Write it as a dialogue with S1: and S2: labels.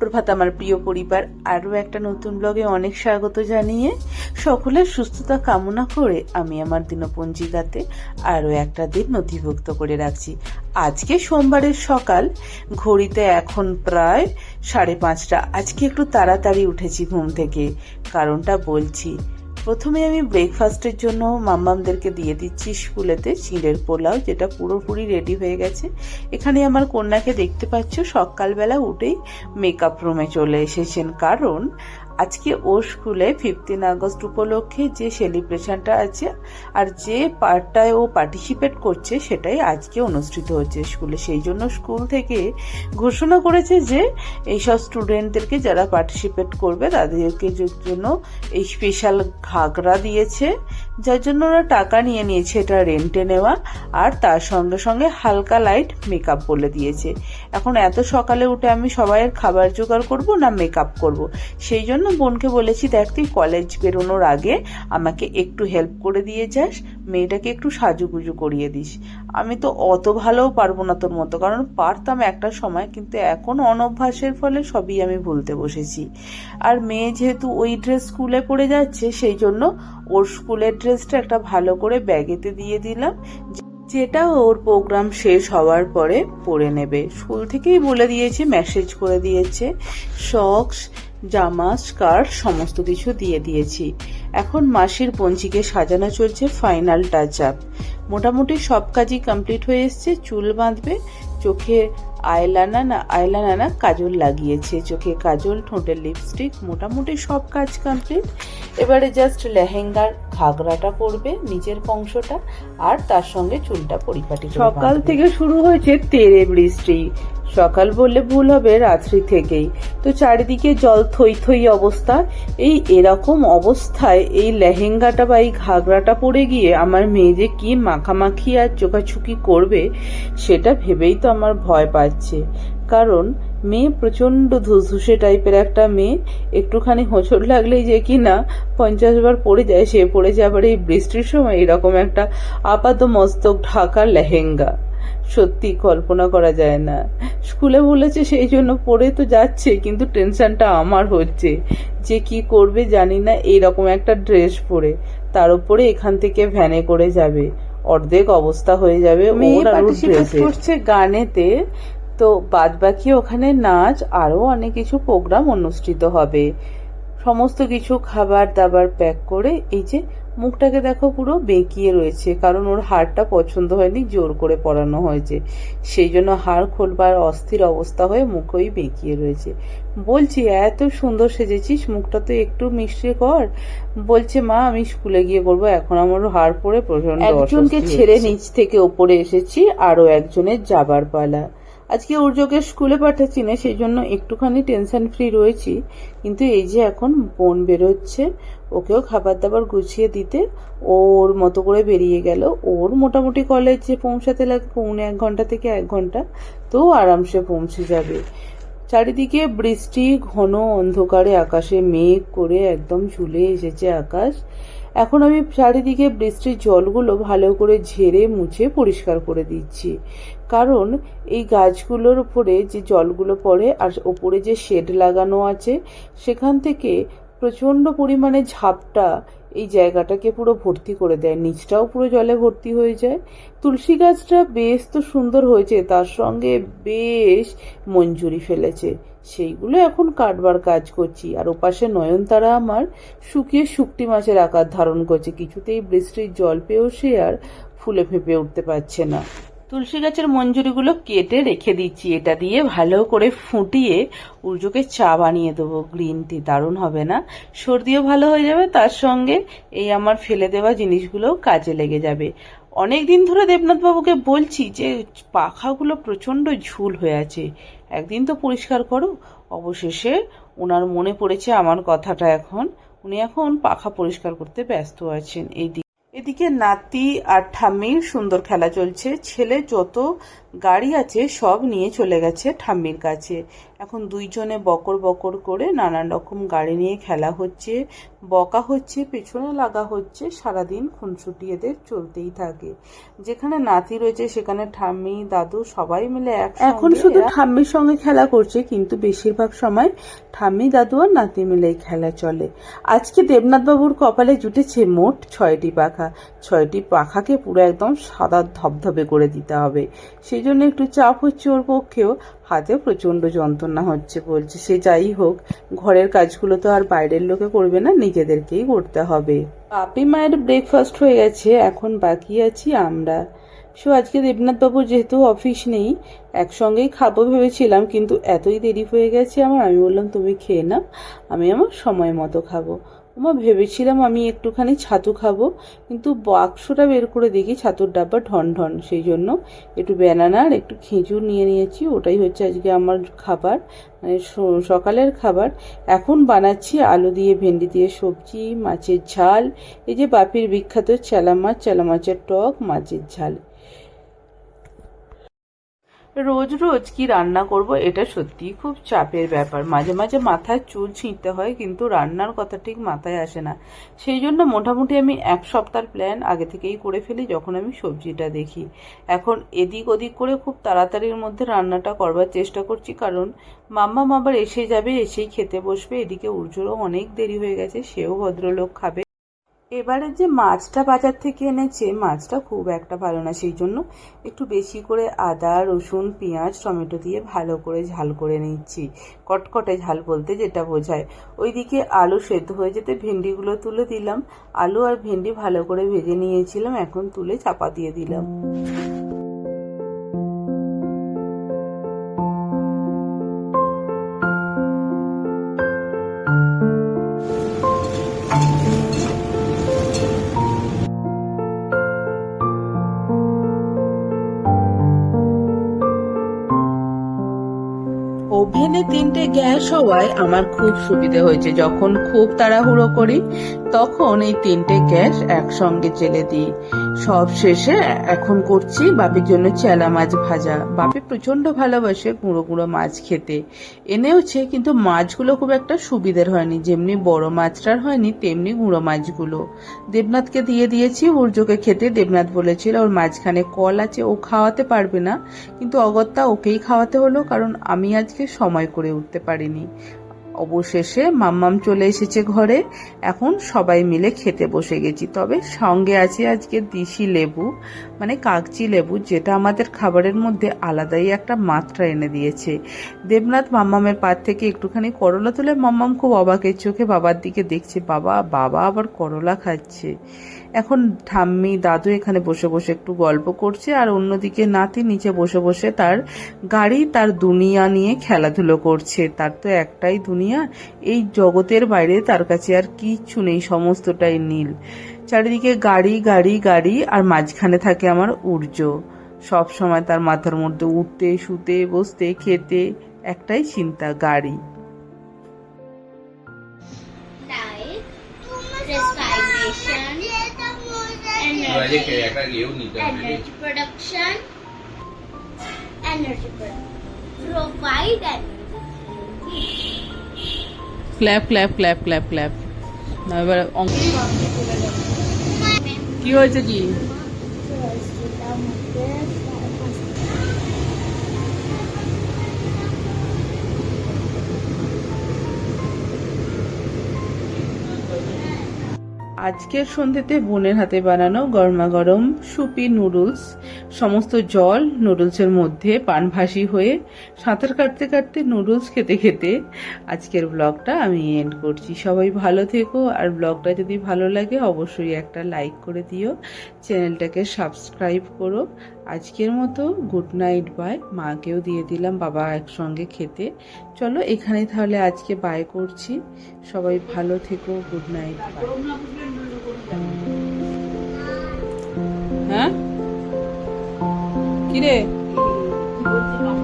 S1: সুপ্রভাত আমার প্রিয় পরিবার, আরও একটা নতুন ব্লগে অনেক স্বাগত জানিয়ে সকলের সুস্থতা কামনা করে আমি আমার দিনপঞ্জিকাতে আরও একটা দিন নথিভুক্ত করে রাখছি। আজকে সোমবারের সকাল, ঘড়িতে এখন প্রায় সাড়ে পাঁচটা। আজকে একটু তাড়াতাড়ি উঠেছি ঘুম থেকে, কারণটা বলছি প্রথমে আমি ব্রেকফাস্টের জন্য মাম্মামদেরকে দিয়ে দিচ্ছি স্কুলেতে চিঁড়ের পোলাও, যেটা পুরোপুরি রেডি হয়ে গেছে। এখানে আমার কন্যাকে দেখতে পাচ্ছ, সকালবেলা উঠেই মেকআপ রুমে চলে এসেছেন। কারণ আজকে ওর স্কুলে ফিফটিন আগস্ট উপলক্ষে যে সেলিব্রেশনটা আছে আর যে পার্টটায় ও পার্টিসিপেট করছে সেটাই আজকে অনুষ্ঠিত হচ্ছে স্কুলে। সেই জন্য স্কুল থেকে ঘোষণা করেছে যে এইসব স্টুডেন্টদেরকে যারা পার্টিসিপেট করবে তাদেরকে জন্য এই স্পেশাল ঘাগরা দিয়েছে। যার জন্য ওরা টাকা নিয়ে নিয়েছে এটা রেন্টে নেওয়া, আর তার সঙ্গে সঙ্গে হালকা লাইট মেকআপ বলে দিয়েছে। এখন এত সকালে উঠে আমি সবাইয়ের খাবার জোগাড় করব না মেকআপ করব? সেই জন্য বোনকে বলেছি, দেখ, তুই কলেজ বেরোনোর আগে আমাকে একটু হেল্প করে দিয়ে যাস, মেয়েটাকে একটু সাজুগুজু করিয়ে দিস। আমি তো অত ভালোও পারব না তোর মতো। কারণ পারতাম একটা সময়, কিন্তু এখন অনভ্যাসের ফলে সবই আমি ভুলতে বসেছি। আর মেয়ে যেহেতু ওই ড্রেস স্কুলে পড়ে যাচ্ছে, সেই জন্য ওর স্কুলের ড্রেসটা একটা ভালো করে ব্যাগেতে দিয়ে দিলাম। যেটা ওর প্রোগ্রাম শেষ হওয়ার পরে পরে নেবে। স্কুল থেকেই বলে দিয়েছে মেসেজ করে দিয়েছে। সক্স জামা স্কার্ট সমস্ত কিছু দিয়ে দিয়েছি। এখন মাসির পঞ্জিকে সাজানো চলছে ফাইনাল টাচ আপ মোটামুটি সব কাজই কমপ্লিট হয়ে এসছে চুল বাঁধবে চোখে আইলানা না আইলানা না কাজল লাগিয়েছে চোখে কাজল ঠোঁটের লিপস্টিক মোটামুটি সব কাজ কমপ্লিট এবারে জাস্ট লেহেঙ্গার ঘাগরাটা পরবে নিজের অংশটা আর তার সঙ্গে চুলটা পরিপাটি
S2: সকাল থেকে শুরু হয়েছে তেরে বৃষ্টি। সকাল বললে ভুল হবে, রাত্রি থেকেই। তো চারিদিকে জল থই থই অবস্থা। এই এরকম অবস্থায় এই লেহেঙ্গাটা বা এই ঘাগরাটা পরে গিয়ে আমার মেয়ে যে কি মাখামাখি আর চোখাচুকি করবে, সেটা ভেবেই তো আমার ভয় পাচ্ছে। কারণ মেয়ে প্রচণ্ড ধুসধুসে টাইপের একটা মেয়ে। একটুখানি হোঁচট লাগলেই যে কি না পঞ্চাশ বার পড়ে যায়, সে পড়ে যায় আবার এই বৃষ্টির সময় এরকম একটা আপাত মস্তক ঢাকা লেহেঙ্গা। সত্যি কল্পনা করা যায় না। স্কুলে বলেছে সেই জন্য পড়ে তো যাচ্ছে কিন্তু টেনশনটা আমার হচ্ছে। যে কি করবে জানি না এইরকম একটা ড্রেস পরে। তার উপরে এখান থেকে ভ্যানে করে যাবে। অর্ধেক অবস্থা হয়ে যাবে
S1: করছে গানেতে তো বাদ বাকি ওখানে নাচ আরও অনেক কিছু প্রোগ্রাম অনুষ্ঠিত হবে। সমস্ত কিছু খাবার দাবার প্যাক করে এই যে মুখটাকে দেখো পুরো বেঁকিয়ে রয়েছে কারণ ওর হাড়টা পছন্দ হয়নি জোর করে পরানো হয়েছে। সেই জন্য হাড় খোলবার অস্থির অবস্থা হয়ে মুখই বেঁকিয়ে রয়েছে। বলছি এত সুন্দর সেজেছিস মুখটা তো একটু মিষ্টি কর। বলছে মা আমি স্কুলে গিয়ে করব এখন আমার হাড় পরে প্রচণ্ড একজনকে ছেড়ে নিচ থেকে ওপরে এসেছি আরও একজনের যাবার পালা। আজকে উর্যোগে স্কুলে পাঠাচ্ছি না সেই জন্য একটুখানি টেনশন ফ্রি রয়েছি কিন্তু এই যে এখন বোন বেরোচ্ছে ওকেও খাবার দাবার গুছিয়ে দিতে ওর মতো করে বেরিয়ে গেল। ওর মোটামুটি কলেজে পৌঁছাতে লাগে, পৌনে এক ঘণ্টা থেকে এক ঘণ্টা, তো আরামসে পৌঁছে যাবে। চারিদিকে বৃষ্টি, ঘন অন্ধকারে আকাশে মেঘ করে একদম ঝুলে এসেছে আকাশ। এখন আমি চারিদিকে বৃষ্টির জলগুলো ভালো করে ঝেড়ে মুছে পরিষ্কার করে দিচ্ছি। কারণ এই গাছগুলোর উপরে যে জলগুলো পড়ে আর ওপরে যে শেড লাগানো আছে, সেখান থেকে প্রচণ্ড পরিমাণে ঝাপটা এই জায়গাটাকে পুরো ভর্তি করে দেয়। নিচটাও পুরো জলে ভর্তি হয়ে যায়। তুলসী গাছটা বেশ তো সুন্দর হয়েছে, তার সঙ্গে বেশ মঞ্জুরি ফেলেছে। সেইগুলো এখন কাটবার কাজ করছি। আর ওপাশে নয়নতারা আমার শুকিয়ে শুকটি মাছের আকার ধারণ করছে। কিছুতেই বৃষ্টির জল পেয়েও সে আর ফুলে ফেঁপে উঠতে পারছে না। তুলসী গাছের মঞ্জুরিগুলো কেটে রেখে দিচ্ছি। এটা দিয়ে ভালো করে ফুটিয়ে উর্জুকে চা বানিয়ে দেবো। গ্রিন টি দারুণ হবে না? সর্দিও ভালো হয়ে যাবে, তার সঙ্গে এই আমার ফেলে দেওয়া জিনিসগুলো কাজে লেগে যাবে। অনেক দিন ধরে দেবনাথ বাবুকে বলছি যে, পাখাগুলো প্রচণ্ড ঝুল হয়ে আছে। একদিন তো পরিষ্কার করো। অবশেষে ওনার মনে পড়েছে আমার কথাটা এখন। উনি এখন পাখা পরিষ্কার করতে ব্যস্ত আছেন। এই এদিকে নাতি আর ঠাম্মির সুন্দর খেলা চলছে। ছেলে যত গাড়ি আছে সব নিয়ে চলে গেছে ঠাম্মির কাছে।
S3: এখন দুইজনে বকর বকর করে নানান রকম গাড়ি নিয়ে খেলা হচ্ছে বকা হচ্ছে পেছনে লাগা হচ্ছে সারাদিন খুনসুটি এদের চলতেই থাকে। যেখানে নাতি রয়েছে সেখানে ঠাম্মি দাদু সবাই মিলে এক
S1: এখন শুধু ঠাম্মির সঙ্গে খেলা করছে কিন্তু বেশিরভাগ সময় ঠাম্মি দাদু আর নাতি মিলেই খেলা চলে। আজকে দেবনাথ বাবুর কপালে জুটেছে মোট ছয়টি পাখা। ছয়টি পাখাকে পুরো একদম সাদা ধবধবে করে দিতে হবে। সেই জন্য একটু চাপ হচ্ছে ওর পক্ষেও। হাতে প্রচণ্ড যন্ত্রণা হচ্ছে বলছে। সে যাই হোক, ঘরের কাজগুলো তো আর বাইরের লোকে করবে না, নিজেদেরকেই করতে হবে। পাপি মায়ের ব্রেকফাস্ট হয়ে গেছে, এখন বাকি আছি আমরা। সো, আজকে দেবনাথ বাবুর যেহেতু অফিস নেই, একসঙ্গেই খাব ভেবেছিলাম, কিন্তু এতই দেরি হয়ে গেছে আমার, আমি বললাম, তুমি খেয়ে নাও, আমি আমার সময় মতো খাব। ওমা ভেবেছিলাম আমি একটুখানি ছাতু খাব, কিন্তু বাক্সটা বের করে দেখি ছাতুর ডাব্বা ঢন ঢন, সেই জন্য একটু ব্যানানা আর একটু খেজুর নিয়ে নিয়েছি, ওটাই হচ্ছে আজকে আমার খাবার মানে সকালের খাবার। এখন বানাচ্ছি আলু দিয়ে ভেন্ডি দিয়ে সবজি, মাছের ঝাল, এই যে বাপির বিখ্যাত চেলা মাছ চেলা মাছের টক, মাছের ঝাল। রোজ রোজ কি রান্না করব, এটা সত্যিই খুব চাপের ব্যাপার। মাঝে মাঝে মাথায় চুল ছিঁড়তে হয়, কিন্তু রান্নার কথা ঠিক মাথায় আসে না। সেই জন্য মোটামুটি আমি এক সপ্তাহ প্ল্যান আগে থেকেই করে ফেলি, যখন আমি সবজিটা দেখি। এখন এদিক ওদিক করে খুব তাড়াতাড়ির মধ্যে রান্নাটা করবার চেষ্টা করছি, কারণ মাম্মা আবার এসে যাবে, এসেই খেতে বসবে। এদিকে উর্জুরও অনেক দেরি হয়ে গেছে, সেও ভদ্রলোক খাবে। এবারে যে মাছটা বাজার থেকে এনেছে, মাছটা খুব একটা ভালো না। সেই জন্য একটু বেশি করে আদা, রসুন, পেঁয়াজ, টমেটো দিয়ে ভালো করে ঝাল করে নিচ্ছি। কটকটে ঝাল বলতে যেটা বোঝায়। ওইদিকে আলু সেদ্ধ হয়ে যেতে ভেন্ডিগুলো তুলে দিলাম। আলু আর ভেন্ডি ভালো করে ভেজে নিয়েছিলাম, এখন তুলে চাপা দিয়ে দিলাম। তিনটে গ্যাস হওয়ায় আমার খুব সুবিধে হয়েছে। যখন খুব তাড়াহুড়ো করি, তখন এই তিনটে গ্যাস একসঙ্গে জেলে দিই। সব শেষে এখন করছি বাপের জন্য চেলা মাছ ভাজা। বাপে প্রচণ্ড ভালোবাসে গুঁড়ো গুঁড়ো মাছ খেতে। এনেওছে, কিন্তু মাছগুলো খুব একটা সুবিধের হয়নি। যেমনি বড় মাছটার হয়নি, তেমনি গুঁড়ো মাছগুলো। দেবনাথকে দিয়ে দিয়েছি উর্জকে খেতে। দেবনাথ বলেছিল, ওর মাঝখানে কল আছে, ও খাওয়াতে পারবে না। কিন্তু অগত্যা ওকেই খাওয়াতে হলো, কারণ আমি আজকে সময় করে উঠতে পারিনি। অবশেষে মাম্মাম চলে এসেছে ঘরে। এখন সবাই মিলে খেতে বসে গেছি। তবে সঙ্গে আছে আজকে দিশি লেবু মানে কাগজি লেবু, যেটা আমাদের খাবারের মধ্যে আলাদাই একটা মাত্রা এনে দিয়েছে। দেবনাথ মাম্মামের পাত থেকে একটুখানি করলা তুলে মাম্মাম খুব অবাকের চোখে বাবার দিকে দেখছে। বাবা বাবা আবার করলা খাচ্ছে। এখন ঠাম্মি দাদু এখানে বসে বসে একটু গল্প করছে আর অন্যদিকে নাতি নিচে বসে বসে তার গাড়ি তার দুনিয়া নিয়ে খেলাধুলো করছে। তার তো একটাই দুনিয়া এই জগতের বাইরে তার কাছে আর কিচ্ছু নেই সমস্তটাই নীল। চারিদিকে গাড়ি গাড়ি গাড়ি আর মাঝখানে থাকে আমার উর্জ সব সময় তার মাথার মধ্যে উঠতে শুতে বসতে খেতে একটাই চিন্তা গাড়ি।
S4: Respiration,
S5: বাইরে
S4: energy,
S5: কে- একটা ইয়েও নিতে হবে
S4: energy production, energy production, provide energy.
S3: Clap clap clap clap clap এবার অঙ্ক কি হয়েছে কি আজকের সন্ধ্যেতে বোনের হাতে বানানো গরমা গরম সুপি নুডলস, সমস্ত জল নুডলসের মধ্যে পানভাসি হয়ে সাঁতার কাটতে কাটতে নুডলস খেতে খেতে আজকের ব্লগটা আমি এন্ড করছি। সবাই ভালো থেকো, আর ব্লগটা যদি ভালো লাগে অবশ্যই একটা লাইক করে দিও। চ্যানেলটাকে সাবস্ক্রাইব করো। আজকের মতো গুড নাইট, বাই। মাকেও দিয়ে দিলাম, বাবা একসঙ্গে খেতে। চলো এখানে তাহলে আজকে বাই করছি। সবাই ভালো থেকো, গুড নাইট, বাই। হ্যাঁ? কিরে?